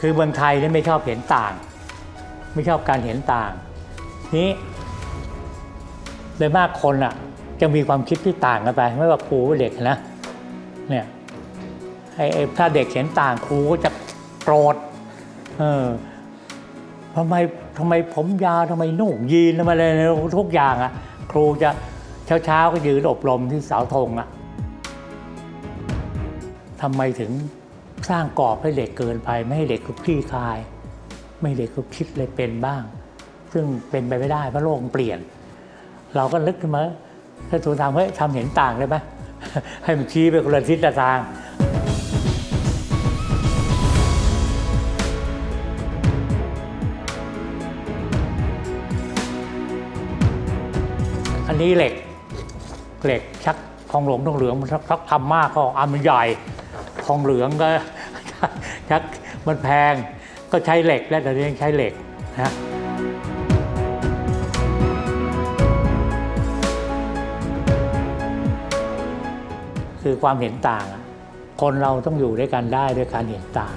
คือเมืองไทยเนี่ยไม่ชอบเห็นต่าง ไม่ชอบการเห็นต่าง นี้โดยมากคนอะ จะมีความคิดที่ต่างกันไป ไม่ว่าครูเด็กนะเนี่ยไอ้ถ้าเด็กเห็นต่างครูก็จะโกรธเออทำไมทำไมผมยาวทำไมนุ่งยีนทำไมอะไรทุกอย่างอะ ครูจะเช้าเช้าๆก็ยืนอบรมที่เสาธงอะทำไมถึง สร้างกรอบให้เด็กเกินไป ไม่ให้เด็กคุกขี้คาย ไม่เด็กคุกคิดเลยเป็นบ้าง ซึ่งเป็นไปไม่ได้เพราะโลกมันเปลี่ยน เราก็นึกขึ้นมาถ้าตูนทำเฮ้ยทำเห็นต่างได้ไหมให้มันชี้ไปคนละทิศละทางอันนี้เหล็กเหล็กชักทองหลวงทองเหลืองมันชักชักทำมากก็อันมันใหญ่ ทองเหลืองก็ชักมันแพงก็ใช้เหล็กและตอนนี้ยังใช้เหล็กนะคือความเห็นต่าง คนเราต้องอยู่ด้วยกันได้ด้วยการเห็นต่าง